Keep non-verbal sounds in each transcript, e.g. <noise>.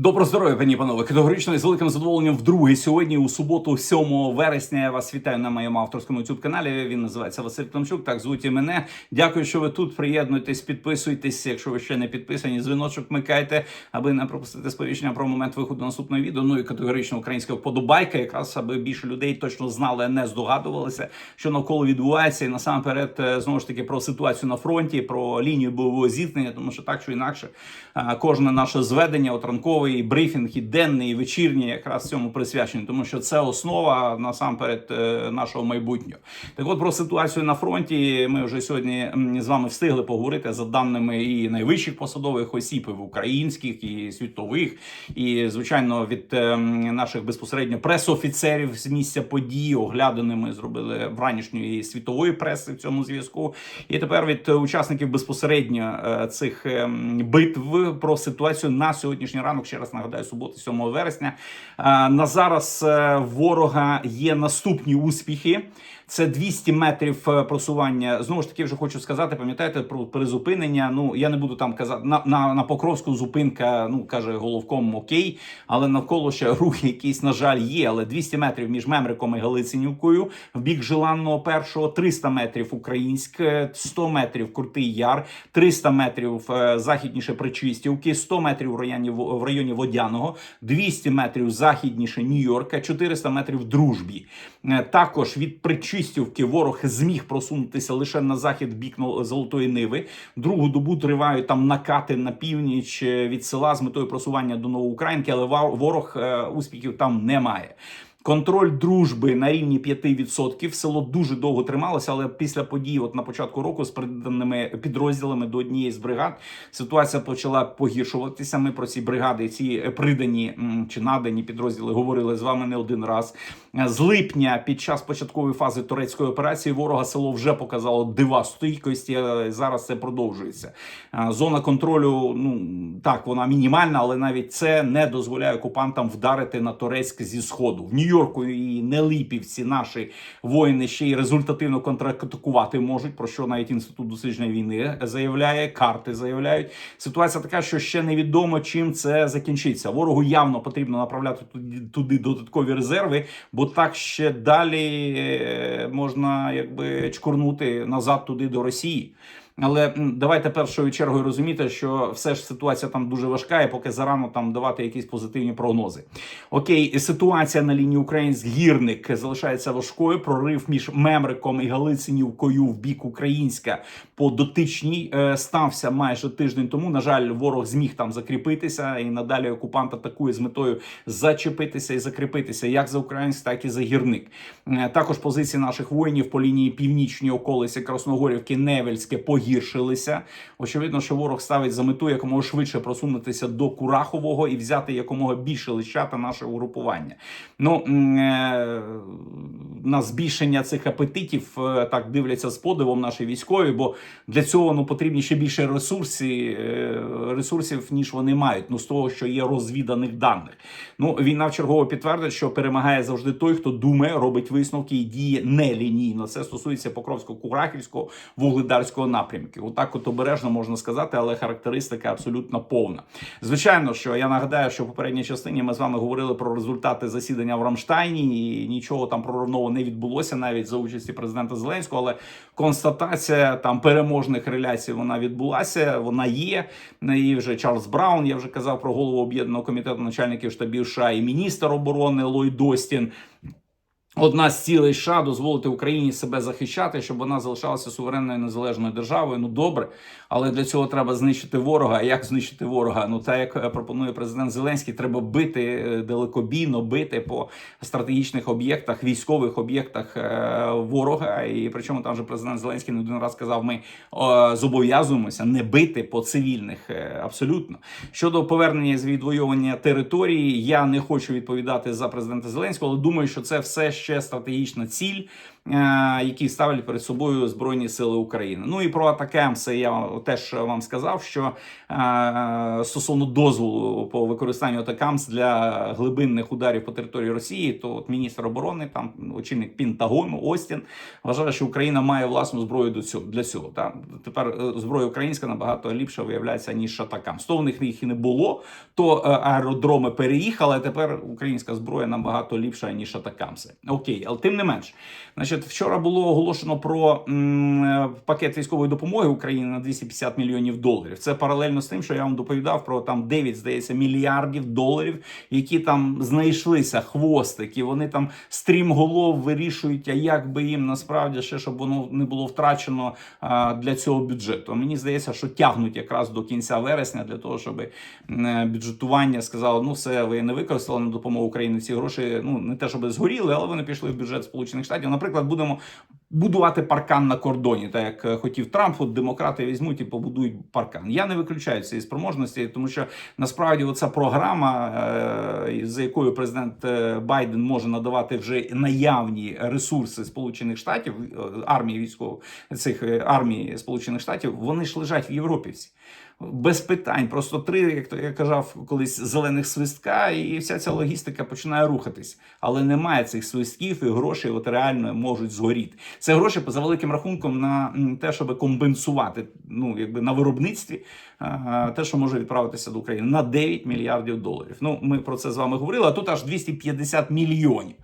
Добро здоров'я, пані панове. Категорично і з великим задоволенням вдруге сьогодні, у суботу, 7 вересня. Я вас вітаю на моєму авторському youtube каналі. Він називається Василь Томчук. Так звуть і мене. Дякую, що ви тут. Приєднуйтесь, підписуйтесь. Якщо ви ще не підписані, дзвіночок вмикайте, аби не пропустити сповіщення про момент виходу наступного відео. Ну і категорично українська вподобайка, якраз аби більше людей точно знали, не здогадувалися, що навколо відбувається, і насамперед е, знову ж таки про ситуацію на фронті, про лінію бойового зіткнення, тому що так чи інакше, е, кожне наше зведення, от ранковий брифінг, і денний, і вечірній, якраз цьому присвячені, тому що це основа насамперед е, нашого майбутнього. Так, от про ситуацію на фронті ми вже сьогодні з вами встигли поговорити за даними і найвищих посадових осіб, і в українських, і світових, і звичайно від е, наших безпосередньо пресофіцерів з місця події, огляданими зробили вранішньої світової преси в цьому зв'язку. І тепер від учасників безпосередньо е, цих е, битв про ситуацію на сьогоднішній ранок. Ще раз нагадаю, суботи, 7 вересня. Е, На зараз е, ворога є наступні успіхи. Це 200 метрів е, просування. Знову ж таки, вже хочу сказати, пам'ятаєте про призупинення. Ну я не буду там казати на, на, на Покровську зупинка. Ну каже головком окей, але навколо ще рухи якісь, на жаль, є. Але 200 метрів між Мемриком і Галицинівкою в бік Желанного першого, 300 метрів Українськ, е, 100 метрів Крутий Яр, 300 метрів е, західніше Причистівки, 100 метрів в районі в районі Водяного, 200 метрів західніше Нью-Йорка, 400 метрів Дружбі. Е, Також від Причистівки ворог зміг просунутися лише на захід в бік Золотої Ниви. Другу добу тривають там накати на північ е, від села з метою просування до Новоукраїнки, але ворог е, успіхів там не має. Контроль дружби на рівні 5%. Село дуже довго трималося, але після подій, от на початку року, з приданими підрозділами до однієї з бригад, ситуація почала погіршуватися. Ми про ці бригади, ці придані чи надані підрозділи говорили з вами не один раз. З липня під час початкової фази турецької операції ворога село вже показало дива стійкості. е, Зараз це продовжується. Е, Зона контролю, ну так, вона мінімальна, але навіть це не дозволяє окупантам вдарити на Торецьк зі сходу. В Нью-Йорку і Нелипівці наші воїни ще й результативно контратакувати можуть. Про що навіть інститут дослідження війни заявляє, карти заявляють. Ситуація така, що ще невідомо чим це закінчиться. Ворогу явно потрібно направляти туди, додаткові резерви, бо так ще далі е, можна якби чкурнути назад туди до Росії. Але давайте першою чергою розуміти, що все ж ситуація там дуже важка, і поки зарано там давати якісь позитивні прогнози. Окей, ситуація на лінії Українськ-Гірник залишається важкою. Прорив між Мемриком і Галицинівкою в бік Українська по дотичній е, стався майже тиждень тому. На жаль, ворог зміг там закріпитися, і надалі окупант атакує з метою зачепитися і закріпитися як за Українськ, так і за гірник. Е, Також позиції наших воїнів по лінії північній околиці Красногорівки, Невельське погіршилися. Очевидно, що ворог ставить за мету якомога швидше просунутися до Курахового і взяти якомога більше лищата нашого угрупування. Ну е, на збільшення цих апетитів так дивляться з подивом наші військові, бо для цього ну потрібні ще більше ресурсів, ресурсів ніж вони мають. Ну з того, що є розвіданих даних. Ну війна в чергово підтвердить, що перемагає завжди той, хто думає, робить висновки і діє нелінійно. Це стосується Покровського, Курахівського, Вугледарського напрямків. Отак, от обережно можна сказати, але характеристика абсолютно повна. Звичайно, що я нагадаю, що в попередній частині ми з вами говорили про результати засідання в Рамштайні, і нічого там проривного не відбулося навіть за участі президента Зеленського. Але констатація там переможних реляцій вона відбулася. Вона є. І вже Чарльз Браун, я вже казав про голову об'єднаного комітету начальників штабів США і міністр оборони Лой Достін. Одна з цілей США дозволити Україні себе захищати, щоб вона залишалася суверенною незалежною державою. Ну добре, але для цього треба знищити ворога. А як знищити ворога? Ну так як е, пропонує президент Зеленський, треба бити е, далекобійно, бити по стратегічних об'єктах, військових об'єктах е, ворога. І причому там же президент Зеленський не один раз сказав: ми зобов'язуємося не бити по цивільних. Абсолютно щодо повернення з відвоювання території, я не хочу відповідати за президента Зеленського, але думаю, що це все ще стратегічна ціль. Е, які ставлять перед собою Збройні Сили України. Ну і про Атакемси я теж вам сказав, що е, стосовно дозволу по використанню Атакамс для глибинних ударів по території Росії, то от міністр оборони, там очільник Пентагону Остін вважає, що Україна має власну зброю до цього для цього. Та тепер е, зброя українська набагато ліпша виявляється ніж Атакамс. То в них їх і не було, то аеродроми переїхали. Тепер українська зброя набагато ліпша ніж Атакамси. Окей, але тим не менш, значить, вчора було оголошено про е, пакет військової допомоги Україні на 250 мільйонів доларів. Це паралельно з тим, що я вам доповідав про там 9, здається, мільярдів доларів, які там знайшлися хвостики. Вони там стрімголов вирішують, а як би їм насправді ще щоб воно не було втрачено для цього бюджету. Мені здається, що тягнуть якраз до кінця вересня для того, щоб е, бюджетування сказало, ну все, ви не використали на допомогу Україні ці гроші. Ну не те, щоб згоріли, але вони пішли в бюджет Сполучених Штатів. Наприклад, будемо будувати паркан на кордоні, так як е, хотів Трамп, от демократи візьмуть і побудують паркан. Я не виключаю цієї спроможності, тому що насправді оця програма, е, за якою президент е, Байден може надавати вже наявні ресурси Сполучених Штатів, армії військових цих армії Сполучених Штатів, вони ж лежать в Європі всі. Без питань, просто три, як то я казав, колись зелених свистка, і вся ця логістика починає рухатись. Але немає цих свистків і грошей, от реально можуть згоріти. Це гроші за великим рахунком на те, щоб компенсувати ну якби на виробництві те, що може відправитися до України на 9 мільярдів доларів. Ну ми про це з вами говорили. А тут аж 250 мільйонів.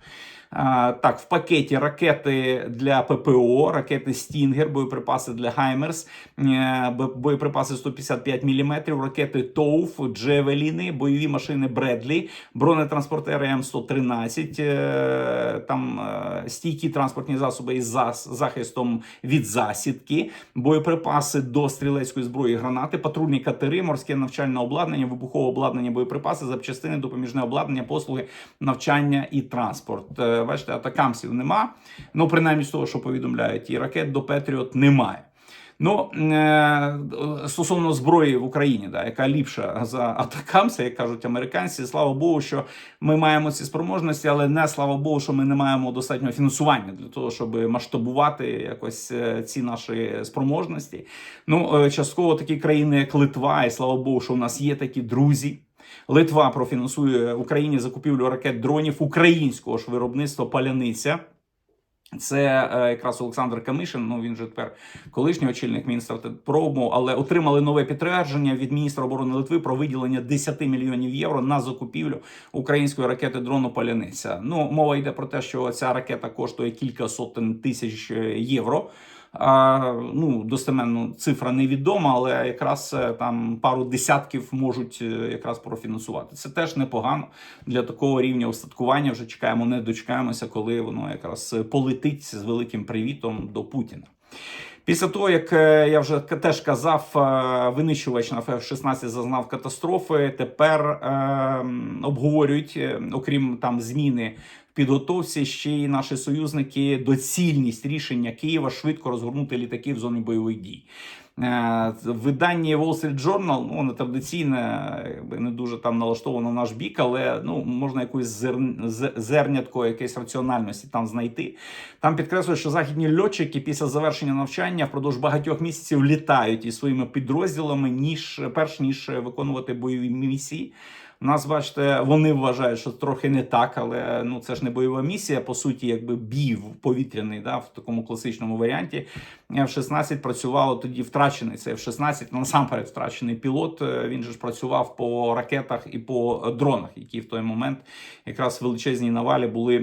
Так, в пакеті ракети для ППО, ракети Стінгер, боєприпаси для Хаймерс, е, боєприпаси 155 мм, ракети ТОУФ, Джевеліни, бойові машини Бредлі, бронетранспортери М113, е, там е, стійкі транспортні засоби із захистом від засідки, боєприпаси до стрілецької зброї, гранати, патрульні катери, морське навчальне обладнання, вибухове обладнання, боєприпаси, запчастини, допоміжне обладнання, послуги, навчання і транспорт. Бачите, атакамсів нема. Ну, принаймні з того, що повідомляють, і ракет до Петріот немає. Ну е, стосовно зброї в Україні, да, яка ліпша за атакамси, як кажуть американці, слава Богу, що ми маємо ці спроможності, але не слава Богу, що ми не маємо достатнього фінансування для того, щоб масштабувати якось е, ці наші спроможності. Ну е, частково такі країни, як Литва, і слава Богу, що у нас є такі друзі. Литва профінансує Україні закупівлю ракет дронів українського ж виробництва паляниця. Це е, якраз Олександр Камишин. Ну він же тепер колишній очільник міністра пробу, але отримали нове підтвердження від міністра оборони Литви про виділення 10 мільйонів євро на закупівлю української ракети дрону Паляниця. Ну мова йде про те, що ця ракета коштує кілька сотень тисяч е, євро. Ну, достеменно цифра невідома, але якраз е, там пару десятків можуть е, якраз профінансувати. Це теж непогано для такого рівня устаткування. Вже чекаємо, не дочекаємося, коли воно якраз полетить з великим привітом до Путіна. Після того, як е, я вже теж казав, е, винищувач на F-16 зазнав катастрофи. Тепер е, обговорюють, е, окрім там зміни підготовці, ще й наші союзники доцільність рішення Києва швидко розгорнути літаки в зоні бойових дій. Е, В виданні Wall Street Journal, ну, воно традиційне, не дуже там налаштовано наш бік, але ну, можна якусь зер... зернятко, якоїсь раціональності там знайти. Там підкреслюють, що західні льотчики після завершення навчання впродовж багатьох місяців літають із своїми підрозділами, ніж перш ніж виконувати бойові місії. Нас, бачите, вони вважають, що трохи не так, але ну це ж не бойова місія, по суті, якби бій повітряний, да, в такому класичному варіанті. F-16 працювало тоді втрачений. Це F-16, насамперед втрачений пілот. Е, Він же ж працював по ракетах і по дронах, які в той момент якраз величезні навалі були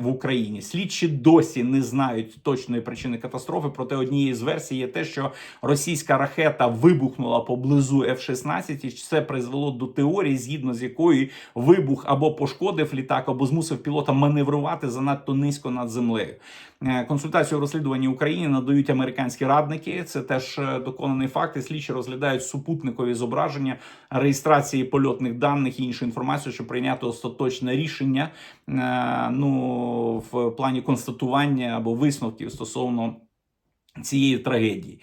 в Україні. Слідчі досі не знають точної причини катастрофи. Проте однією з версій є те, що російська ракета вибухнула поблизу F-16, і це призвело до теорії, згідно з якою вибух або пошкодив літак, або змусив пілота маневрувати занадто низько над землею. Е, Консультацію в розслідуванні Україні надають американські радники. Це теж е, доконаний факт. І слідчі розглядають супутникові зображення реєстрації польотних даних і іншу інформацію, щоб прийняти остаточне рішення е, ну в плані констатування або висновків стосовно. цієї трагедії.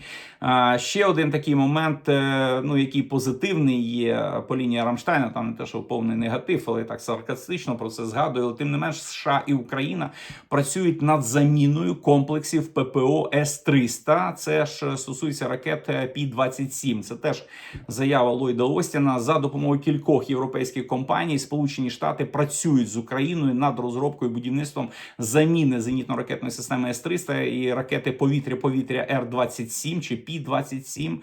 Ще один такий момент, е, ну який позитивний є по лінії Рамштайна, там не те, що повний негатив, але так саркастично про це згадую. Але Тим не менш, США і Україна працюють над заміною комплексів ППО С-300. Це ж стосується ракет Пі 27 Це теж заява Ллойда Остіна за допомогою кількох європейських компаній. Сполучені Штати працюють з Україною над розробкою і будівництвом заміни зенітно-ракетної системи С-300 і ракети повітря-повітря Р 27 чи Пі. G27.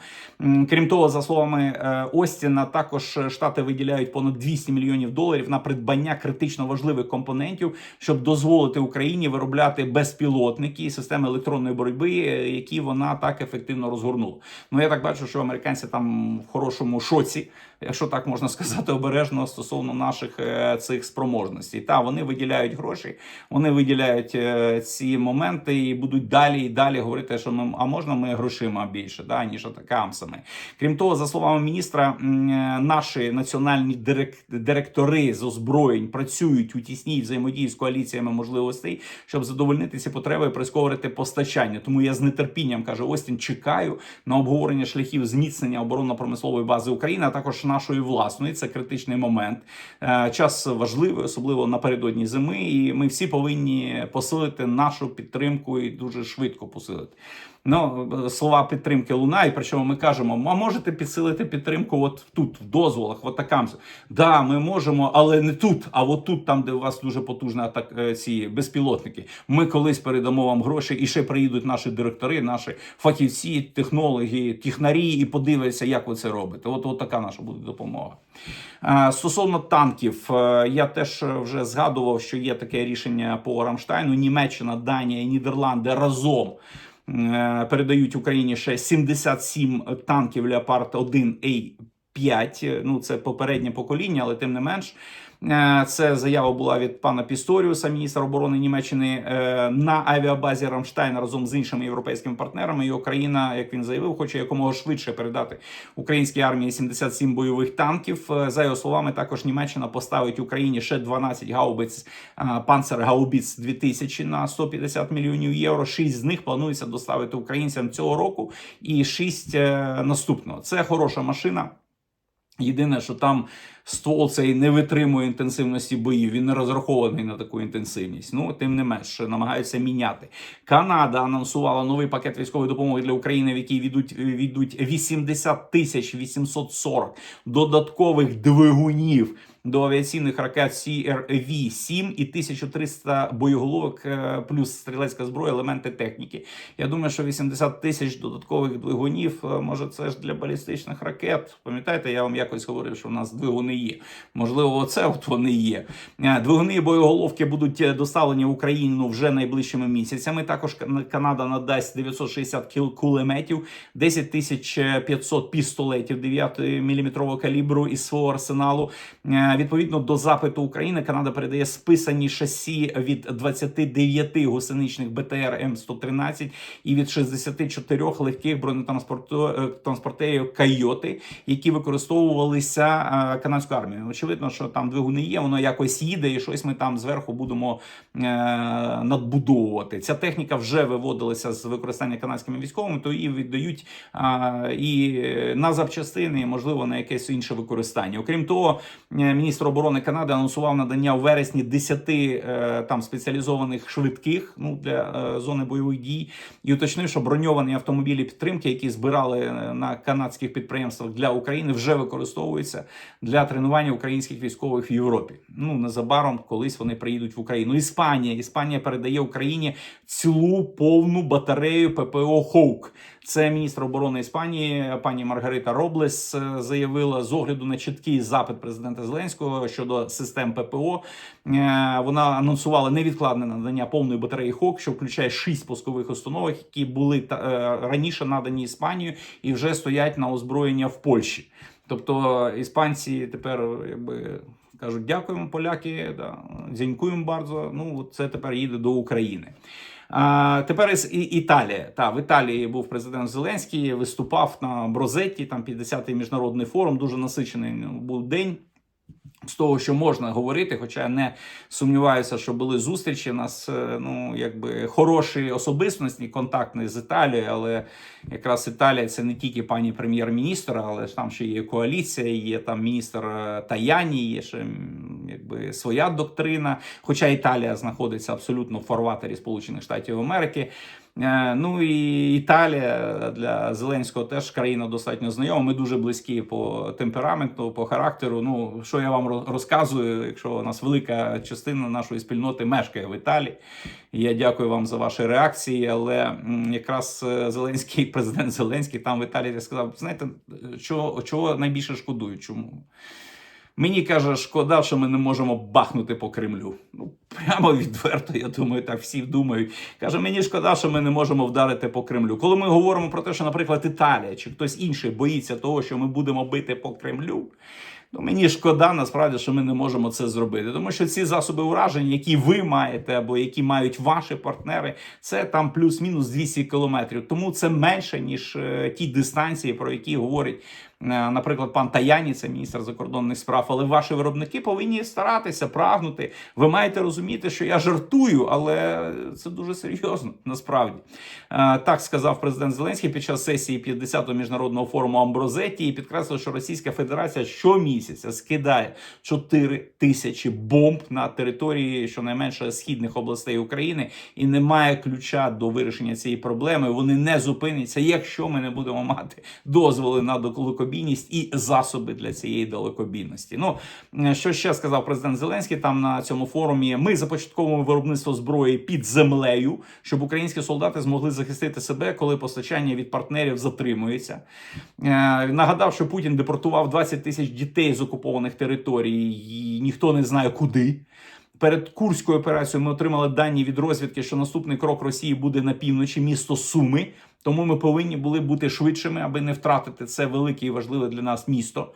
Крім того, за словами е, Остіна, також е, штати виділяють понад 200 мільйонів доларів на придбання критично важливих компонентів, щоб дозволити Україні виробляти безпілотники і системи електронної боротьби, е, які вона так ефективно розгорнула. Ну я так бачу, що американці там в хорошому шоці, якщо так можна сказати, обережно стосовно наших цих спроможностей. Та вони виділяють гроші, вони виділяють ці моменти і будуть далі і далі говорити, що ми а можна ми грошима більше да ніж атакамсами. Крім того, за словами міністра, е, наші національні дирек- директори з озброєнь працюють у тісній взаємодії з коаліціями можливостей, щоб задовольнити ці потреби і прискорити постачання. Тому я з нетерпінням каже Остін, чекаю на обговорення шляхів зміцнення оборонно-промислової бази України, а також нашої власної. Це критичний момент. Е, Час важливий, особливо напередодні зими, і ми всі повинні посилити нашу підтримку і дуже швидко посилити. Ну, слова підтримки лунають, причому ми кажемо, а можете підсилити підтримку от тут, в дозволах, в атакамсах. Да, ми можемо, але не тут, а от тут, там, де у вас дуже потужні атак, е, ці безпілотники. Ми колись передамо вам гроші, і ще приїдуть наші директори, наші фахівці, технологи, технарі, і подивляться, як ви це робите. От, от така наша буде допомога. Е, Стосовно танків, е, я теж вже згадував, що є таке рішення по Рамштайну. Німеччина, Данія і Нідерланди разом передають Україні ще 77 танків Леопард 1 a 5 Ну це попереднє покоління, але тим не менш. Е, Це заява була від пана Пісторіуса, міністра оборони Німеччини е, на авіабазі Рамштайн разом з іншими європейськими партнерами. І Україна, як він заявив, хоче якомога швидше передати українській армії 77 бойових танків. Е, За його словами, також Німеччина поставить Україні ще 12 гаубиць панцер гаубіц 2000 на 150 мільйонів євро. Шість з них планується доставити українцям цього року, і шість наступного. Це хороша машина. Єдине, що там ствол цей не витримує інтенсивності боїв, він не розрахований на таку інтенсивність. Ну, тим не менш, намагаються міняти. Канада анонсувала новий пакет військової допомоги для України, в який відуть, відуть 80 тисяч 840 додаткових двигунів до авіаційних ракет CRV-7 і 1300 боєголовок е, плюс стрілецька зброя, елементи техніки. Я думаю, що 80 тисяч додаткових двигунів, е, може, це ж для балістичних ракет. Пам'ятаєте, я вам якось говорив, що в нас двигуни є. Можливо, оце от вони є. Е, Двигуни і боєголовки будуть доставлені в Україну вже найближчими місяцями. Також Канада надасть 960 кіл кулеметів, 10 тисяч 500 пістолетів 9-мм калібру із свого арсеналу. Е, Відповідно до запиту України, Канада передає списані шасі від 29 гусеничних БТР М113 і від 64 легких бронетранспортерів Кайоти, які використовувалися е, канадською армією. Очевидно, що там двигуни є, воно якось їде, і щось ми там зверху будемо е, надбудовувати. Ця техніка вже виводилася з використання канадськими військовими, то її віддають і на запчастини, і, можливо, на якесь інше використання. Окрім того, міністр оборони Канади анонсував надання у вересні 10 е, там спеціалізованих швидких ну для е, зони бойових дій і уточнив, що броньовані автомобілі підтримки, які збирали е, на канадських підприємствах для України, вже використовуються для тренування українських військових в Європі. Ну незабаром колись вони приїдуть в Україну. Іспанія Іспанія передає Україні цілу повну батарею ППО Хоук. Це міністр оборони Іспанії, пані Маргарита Роблес е, заявила з огляду на чіткий запит президента Зеленського щодо систем ППО. е, Вона анонсувала невідкладне надання повної батареї ХОК, що включає шість пускових установок, які були е, раніше надані Іспанією і вже стоять на озброєння в Польщі. Тобто іспанці тепер якби. Кажуть, дякуємо, поляки, да, дзянькуємо bardzo. Ну, це тепер їде до України. А, тепер із Італія. Та, в Італії був президент Зеленський, виступав на Брозетті, там 50-й міжнародний форум, дуже насичений був день. З того, що можна говорити, хоча я не сумніваюся, що були зустрічі. Нас е, ну якби хороші особистості, контактні з Італією, але якраз Італія це не тільки пані прем'єр-міністр, але ж там ще є коаліція, є там міністр е, Таяні, є ще якби своя доктрина. Хоча Італія знаходиться абсолютно в фарватері Сполучених Штатів Америки. Е, Ну і Італія для Зеленського теж країна достатньо знайома. Ми дуже близькі по темпераменту, по характеру. Ну що я вам розказую, якщо у нас велика частина нашої спільноти мешкає в Італії. Я дякую вам за ваші реакції. Але якраз е, Зеленський, <laughs> президент Зеленський, там в Італії сказав: знаєте, чого, чого найбільше шкодую? Чому? Мені каже, шкода, що ми не можемо бахнути по Кремлю. Ну прямо відверто, я думаю, так всі думають. Каже, мені шкода, що ми не можемо вдарити по Кремлю. Коли ми говоримо про те, що, наприклад, Італія чи хтось інший боїться того, що ми будемо бити по Кремлю. Ну, мені шкода насправді, що ми не можемо це зробити, тому що ці засоби ураження, які ви маєте або які мають ваші партнери, це там плюс-мінус 200 кілометрів. Тому це менше ніж е, ті дистанції, про які говорить, наприклад, пан Таяні, це міністр закордонних справ. Але ваші виробники повинні старатися прагнути. Ви маєте розуміти, що я жартую, але це дуже серйозно <laughs> насправді. Е, Так сказав президент Зеленський під час сесії 50-го міжнародного форуму Амброзеті і підкреслив, що Російська Федерація щомісяця скидає 4 тисячі бомб на території щонайменше східних областей України і немає ключа до вирішення цієї проблеми. Вони не зупиняться, якщо ми не будемо мати дозволи на далекобійність і засоби для цієї далекобійності. Ну що ще сказав президент Зеленський там на цьому форумі? Ми започатковуємо виробництво зброї під землею, щоб українські солдати змогли захистити себе, коли постачання від партнерів затримується. Е, Нагадав, що Путін депортував 20 тисяч дітей з окупованих територій, і ніхто не знає куди. Перед курською операцією ми отримали дані від розвідки, що наступний крок Росії буде на півночі, місто Суми. Тому ми повинні були бути швидшими, аби не втратити це велике і важливе для нас місто.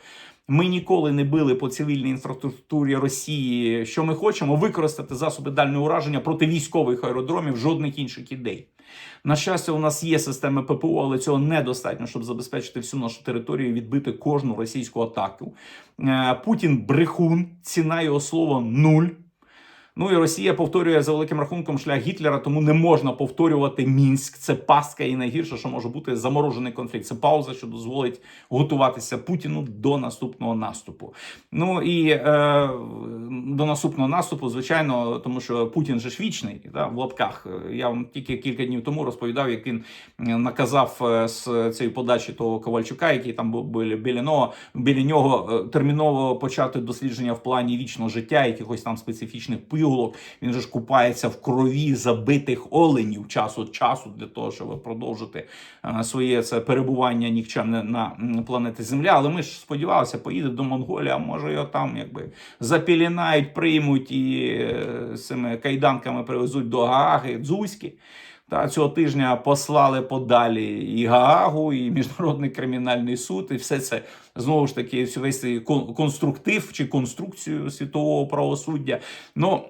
Ми ніколи не били по цивільній інфраструктурі Росії. Що ми хочемо використати засоби дальнього ураження проти військових аеродромів, жодних інших ідей. На щастя, у нас є системи ППО, але цього недостатньо, щоб забезпечити всю нашу територію і відбити кожну російську атаку. Е, Путін брехун, ціна його слова нуль. Ну і Росія повторює за великим рахунком шлях Гітлера, тому не можна повторювати Мінськ. Це пастка і найгірше, що може бути заморожений конфлікт. Це пауза, що дозволить готуватися Путіну до наступного наступу. Ну і е, до наступного наступу, звичайно, тому що Путін же ж вічний да, в лапках. Я вам тільки кілька днів тому розповідав, як він е, наказав е, з цієї подачі того Ковальчука, який там був біля, нього, біля нього е, терміново почати дослідження в плані вічного життя, якихось там специфічних пигулок. Він же ж купається в крові забитих оленів час від часу для того, щоб продовжити е, своє це перебування нікчемне на планеті Земля. Але ми ж сподівалися, поїде до Монголії, а може його там якби запілінають, приймуть і е, цими кайданками привезуть до Гааги, Дзузьки. Та цього тижня послали подалі і Гаагу, і міжнародний кримінальний суд, і все це знову ж таки весь конструктив чи конструкцію світового правосуддя. Ну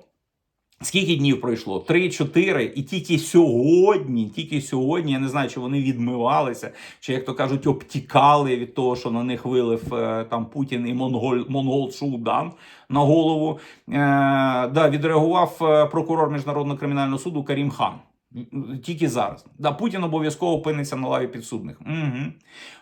Скільки днів пройшло? Три-чотири, і тільки сьогодні, тільки сьогодні, я не знаю, чи вони відмивалися, чи як то кажуть, обтікали від того, що на них вилив е, там Путін і Монголь, Монгол Шудан на голову. Е, да, відреагував е, прокурор міжнародного кримінального суду Карім Хан. Тільки зараз. Да, Путін обов'язково опиниться на лаві підсудних. Угу.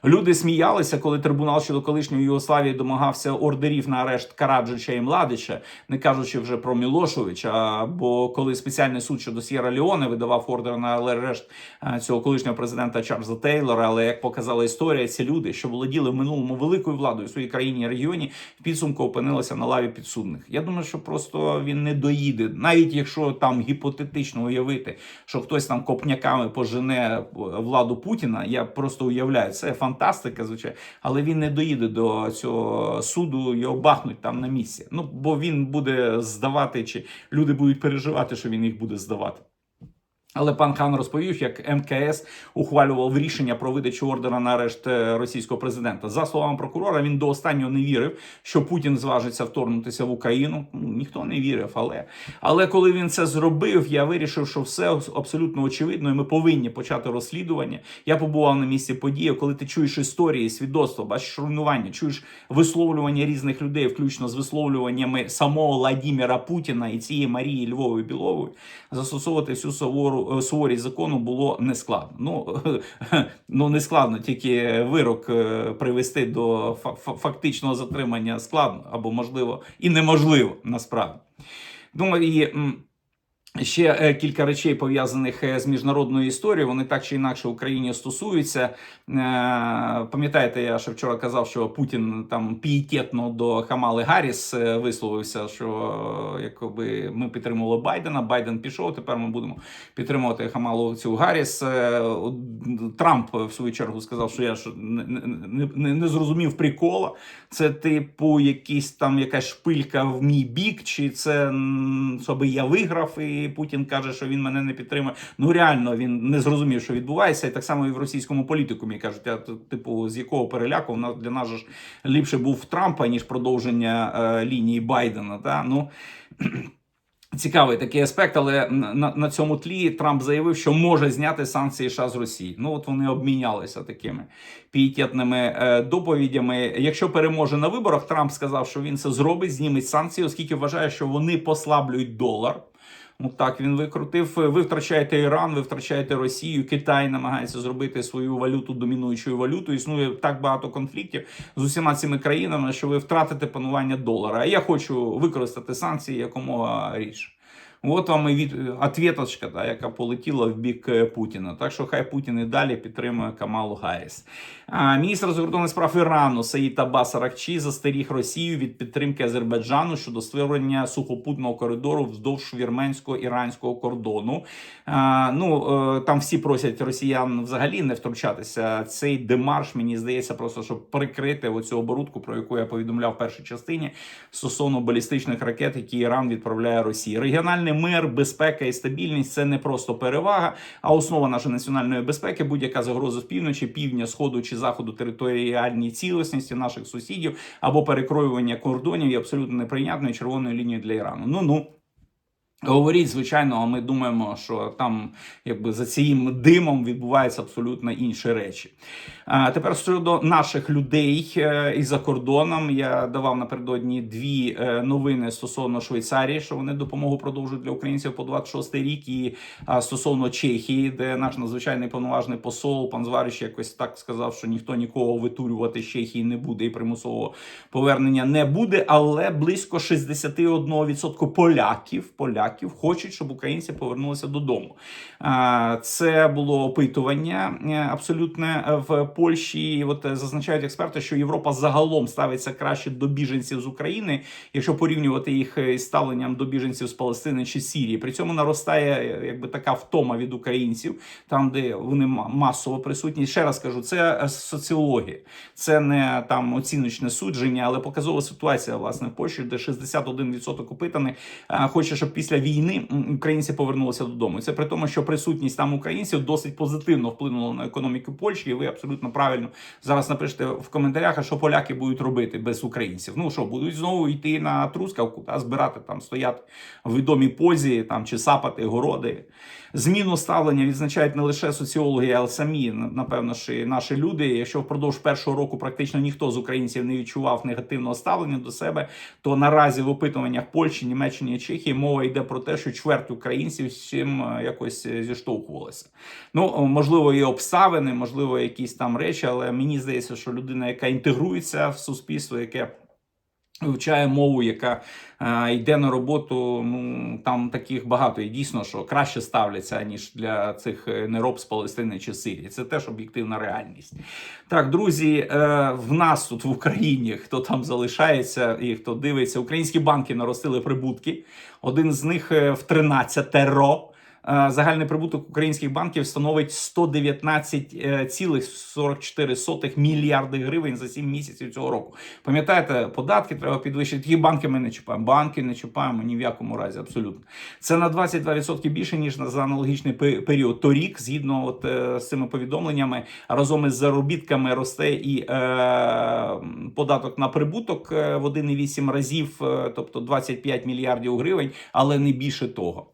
Люди сміялися, коли трибунал щодо колишньої Югославії домагався ордерів на арешт Караджича і Младича, не кажучи вже про Мілошовича. Бо коли спеціальний суд щодо Сєра Леоне видавав ордер на арешт е, цього колишнього президента Чарльза Тейлора, але як показала історія, ці люди, що володіли в минулому великою владою в своїй країні і регіоні, в підсумку опинилися на лаві підсудних. Я думаю, що просто він не доїде, навіть якщо там гіпотетично уявити, що хтось там копняками пожене владу Путіна. Я просто уявляю, це фантастика, звичайно, але він не доїде до цього суду, його бахнуть там на місці. Ну бо він буде здавати, чи люди будуть переживати, що він їх буде здавати. Але пан Хан розповів, як МКС ухвалював рішення про видачу ордера на арешт е, російського президента. За словами прокурора, він до останнього не вірив, що Путін зважиться вторгнутися в Україну. Ну, Ніхто не вірив, але але коли він це зробив, я вирішив, що все абсолютно очевидно, і ми повинні почати розслідування. Я побував на місці події. Коли ти чуєш історії, свідоцтва, бачиш руйнування, чуєш висловлювання різних людей, включно з висловлюваннями самого Владіміра Путіна і цієї Марії Львової Білової, застосовувати всю сувору е, суворість закону було нескладно. Ну, <laughs> ну не складно, тільки вирок е, привести до фа- фа- фактичного затримання складно або можливо і неможливо насправді. Думаю, і. Ще е, кілька речей пов'язаних е, з міжнародною історією. Вони так чи інакше Україні стосуються. Е, Пам'ятаєте, я ще вчора казав, що Путін там пієтетно до Хамали Гарріс висловився, що якби ми підтримували Байдена. Байден пішов. Тепер ми будемо підтримувати Хамалу цю Гарріс. Трамп в свою чергу сказав, що я ж не, не, не, не зрозумів прикола. Це типу якийсь там якась шпилька в мій бік, чи це щоб я виграв, і Путін каже, що він мене не підтримує. Ну реально він не зрозумів, що відбувається, і так само і в російському політикумі кажуть, т- типу, з якого переляку для нас же ж ліпше був Трампа ніж продовження е, лінії Байдена. Та? Ну <clears throat> Цікавий такий аспект, але на, на цьому тлі Трамп заявив, що може зняти санкції США з Росії. Ну от вони обмінялися такими пієтетними е, доповідями. Якщо переможе на виборах, Трамп сказав, що він це зробить, зніметь санкції, оскільки вважає, що вони послаблюють долар. От так він викрутив. Ви втрачаєте Іран, ви втрачаєте Росію. Китай намагається зробити свою валюту домінуючою валютою. Існує так багато конфліктів з усіма цими країнами, що ви втратите панування долара. А я хочу використати санкції якомога рідше. От вам і від ответочка, да, яка полетіла в бік е, Путіна. Так що хай Путін і далі підтримує Камалу Гарріс. А, міністр закордонних справ Ірану Саїд Аббас Аракчі застеріг Росію від підтримки Азербайджану щодо створення сухопутного коридору вздовж вірменсько-іранського кордону. А, ну е, там всі просять росіян взагалі не втручатися. Цей демарш мені здається, просто щоб прикрити оцю оборудку, про яку я повідомляв в першій частині стосовно балістичних ракет, які Іран відправляє Росії. Регіональний мир, безпека і стабільність це не просто перевага, а основа нашої національної безпеки. Будь-яка загроза з півночі, півдня, сходу чи заходу територіальній цілісності наших сусідів або перекроювання кордонів є абсолютно неприйнятною червоною лінією для Ірану. Ну ну. Говоріть, звичайно, ми думаємо, що там якби за цим димом відбуваються абсолютно інші речі. А тепер щодо наших людей е, і за кордоном я давав напередодні дві е, новини стосовно Швейцарії, що вони допомогу продовжують для українців по 26 рік, і стосовно Чехії, де наш надзвичайний повноважний посол пан Зварич якось так сказав, що ніхто нікого витурювати з Чехії не буде і примусового повернення не буде. Але близько 61% поляків поляків хочуть, щоб українці повернулися додому. Це було опитування е, абсолютне в Польщі. І От е, зазначають експерти, що Європа загалом ставиться краще до біженців з України, якщо порівнювати їх е, із ставленням до біженців з Палестини чи Сірії. При цьому наростає е, якби така втома від українців, там де вони масово присутні. Ще раз кажу, це е, соціологія, це не там оціночне судження, але показова ситуація власне в Польщі, де 61% опитаних е, хоче, щоб після війни українці повернулися додому. Це при тому, що присутність там українців досить позитивно вплинула на економіку Польщі. І ви абсолютно правильно зараз напишете в коментарях, а що поляки будуть робити без українців. Ну що будуть знову йти на трускавку та збирати там, стояти в відомій позі там чи сапати городи. Зміну ставлення відзначають не лише соціологи, а й самі напевно ж наші люди. Якщо впродовж першого року практично ніхто з українців не відчував негативного ставлення до себе, то наразі в опитуваннях Польщі, Німеччини і Чехії мова йде про те, що чверть українців з цим е, якось е, зіштовхувалася. Ну можливо, і обставини, можливо, якісь там речі, але мені здається, що людина, яка інтегрується в суспільство, яке вивчає мову, яка е, йде на роботу. Ну там таких багато, і дійсно, що краще ставляться ніж для цих е, нероб з Палестини чи Сирії. Це теж об'єктивна реальність. Так, друзі, е, в нас тут в Україні, хто там залишається і хто дивиться, українські банки наростили прибутки. Один з них е, в 13 ро загальний прибуток українських банків становить 119,44 мільярди гривень за 7 місяців цього року. Пам'ятаєте, податки треба підвищити. Ті банки ми не чіпаємо. Банки не чіпаємо ні в якому разі, абсолютно. Це на 22% більше ніж за аналогічний пе- період. Торік, згідно от, е, з цими повідомленнями, разом із заробітками росте і е, податок на прибуток е, в 1,8 разів, е, тобто 25 мільярдів гривень, але не більше того.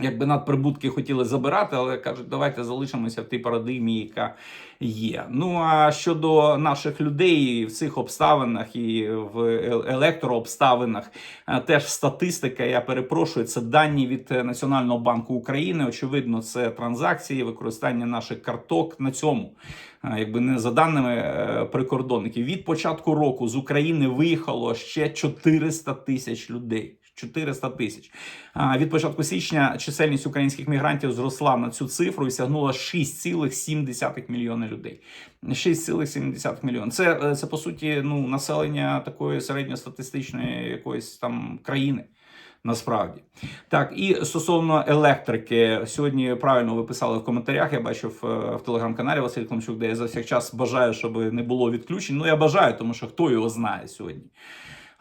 Якби надприбутки хотіли забирати, але кажуть, давайте залишимося в тій парадигмі, яка є. Ну а щодо наших людей в цих обставинах і в е- електрообставинах, е, теж статистика. Я перепрошую, це дані від е, Національного банку України. Очевидно, це транзакції, використання наших карток на цьому. Якби не за даними прикордонників, від початку року з України виїхало ще 400 тисяч людей. 400 тисяч. Від початку січня чисельність українських мігрантів зросла на цю цифру і сягнула 6,7 мільйони людей. 6,7 мільйона. Це, е, це по суті ну, населення такої середньостатистичної якоїсь там країни. Насправді так, і стосовно електрики, сьогодні правильно ви писали в коментарях. Я бачив е, в телеграм-каналі Василь Климчук, де я за всіх час бажаю, щоб не було відключень. Ну я бажаю, тому що хто його знає сьогодні.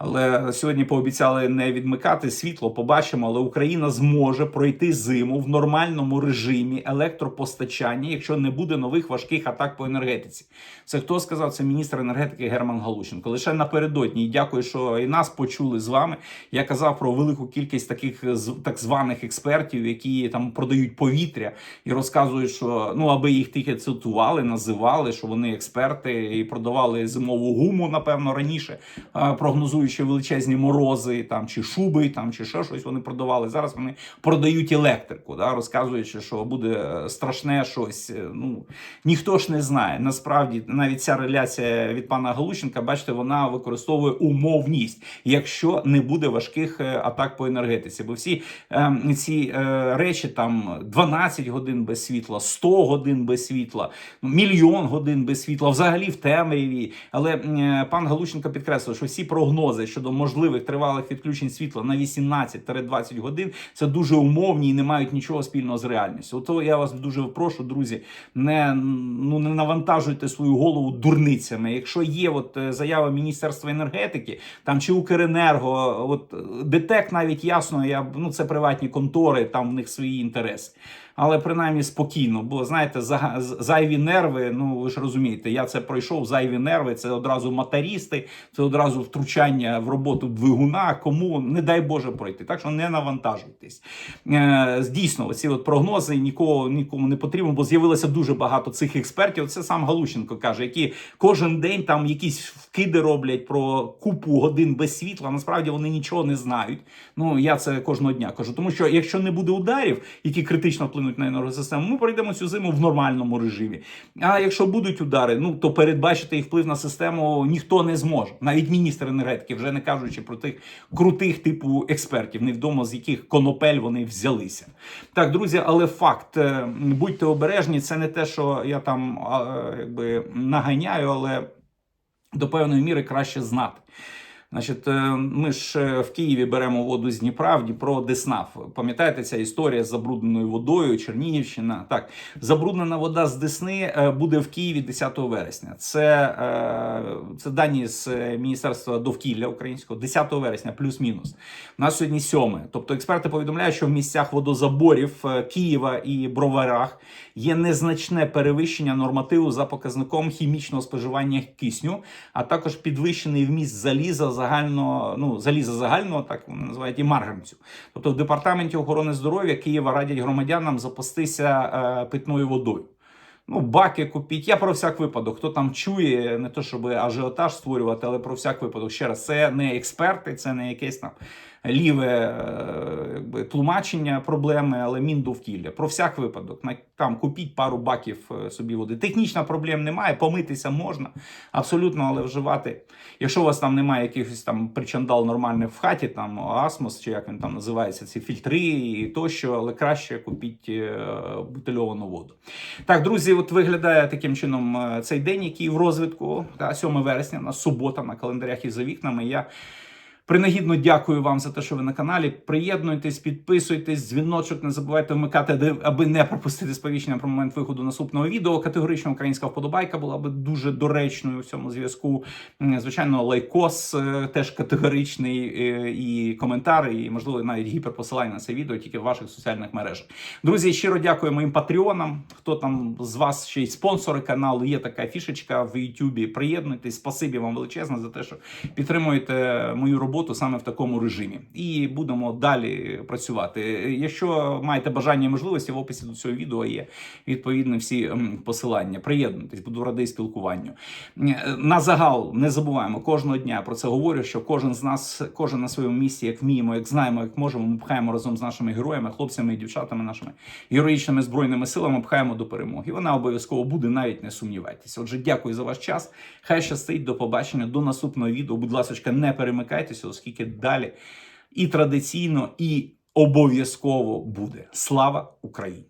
Але сьогодні пообіцяли не відмикати світло. Побачимо, але Україна зможе пройти зиму в нормальному режимі електропостачання, якщо не буде нових важких атак по енергетиці. Це хто сказав? Це міністр енергетики Герман Галущенко. Лише напередодні. І дякую, що і нас почули з вами. Я казав про велику кількість таких так званих експертів, які там продають повітря і розказують, що ну аби їх тільки цитували, називали, що вони експерти і продавали зимову гуму, напевно, раніше, а, прогнозуючи величезні морози, там чи шуби, там чи ще щось вони продавали. Зараз вони продають електрику, да, розказуючи, що буде е, страшне щось. Е, Ну ніхто ж не знає. Насправді, навіть ця реляція від пана Галущенка, бачите, вона використовує умовність, якщо не буде важких е, атак по енергетиці. Бо всі е, ці е, речі там 12 годин без світла, 100 годин без світла, мільйон годин без світла, взагалі в темряві. Але е, пан Галущенко підкреслив, що всі прогнози щодо можливих тривалих відключень світла на 18-20 годин це дуже умовні і не мають нічого спільного з реальністю. Ото я вас дуже прошу, друзі, не ну не навантажуйте свою голову дурницями. Якщо є от е, заява Міністерства енергетики, там чи Укренерго, от е, ДТЕК навіть ясно, я ну це приватні контори, там в них свої інтереси. Але принаймні спокійно, бо знаєте, зага- з- зайві нерви. Ну ви ж розумієте, я це пройшов. Зайві нерви це одразу мотористи, це одразу втручання в роботу двигуна. Кому не дай Боже пройти. Так що не навантажуйтесь. Е, дійсно, оці от прогнози нікого нікому не потрібно, бо з'явилося дуже багато цих експертів. Це сам Галущенко каже, які кожен день там якісь вкиди роблять про купу годин без світла. Насправді вони нічого не знають. Ну я це кожного дня кажу. Тому що якщо не буде ударів, які критично вплинуть на енергосистему, ми пройдемо цю зиму в нормальному режимі. А якщо будуть удари, ну то передбачити їх вплив на систему ніхто не зможе. Навіть міністр енергетики, вже не кажучи про тих крутих типу експертів, невідомо з яких конопель вони взялися. Так, друзі, але факт, е, будьте обережні, це не те, що я там якби наганяю, але до певної міри краще знати. Значить, е, ми ж в Києві беремо воду з Дніпра, в Дніпро Деснав. Пам'ятаєте ця історія з забрудненою водою, Чернігівщина? Так, забруднена вода з Десни е, буде в Києві 10 вересня. Це, е, це дані з Міністерства довкілля українського 10 вересня, плюс-мінус. У нас сьогодні 7. Тобто експерти повідомляють, що в місцях водозаборів Києва і Броварах є незначне перевищення нормативу за показником хімічного споживання кисню, а також підвищений вміст заліза загального, ну заліза загального, так вони називають і марганцю. Тобто в департаменті охорони здоров'я Києва радять громадянам запастися е, питною водою. Ну, баки купіть. Я про всяк випадок. Хто там чує, не то щоб ажіотаж створювати, але про всяк випадок. Ще раз, це не експерти, це не якесь там ліве е, якби, тлумачення проблеми, але міндовкілля. Про всяк випадок. На- Там купіть пару баків е, собі води. Технічно проблем немає, помитися можна абсолютно, але вживати. Якщо у вас там немає якихось там причандал нормальних в хаті, там асмос, чи як він там називається, ці фільтри і тощо, але краще купіть е, бутильовану воду. Так, друзі, от виглядає таким чином цей день, який в розвитку, та, 7 вересня, на субота на календарях і за вікнами. Я Принагідно дякую вам за те, що ви на каналі. Приєднуйтесь, підписуйтесь, дзвіночок не забувайте вмикати, аби не пропустити сповіщення про момент виходу наступного відео. Категорично українська вподобайка була би дуже доречною в цьому зв'язку. Звичайно, лайкос е, теж категоричний е, і коментар, і можливо навіть гіперпосилання на це відео тільки в ваших соціальних мережах. Друзі, щиро дякую моїм патреонам. Хто там з вас ще й спонсори каналу? Є така фішечка в Ютубі. Приєднуйтесь. Спасибі вам величезне за те, що підтримуєте мою роботу саме в такому режимі. І будемо далі працювати. Якщо маєте бажання і можливості, в описі до цього відео є відповідно всі посилання. Приєднуйтесь, буду радий спілкуванню. Е, На загал не забуваємо кожного дня про це говорю. Що кожен з нас, кожен на своєму місці, як вміємо, як знаємо, як можемо, ми пхаємо разом з нашими героями, хлопцями і дівчатами, нашими героїчними збройними силами, пхаємо до перемоги. Вона обов'язково буде, навіть не сумнівайтеся. Отже, дякую за ваш час. Хай щастить, до побачення, до наступного відео. Будь ласка, не перемикайтеся, оскільки далі і традиційно, і обов'язково буде. Слава Україні!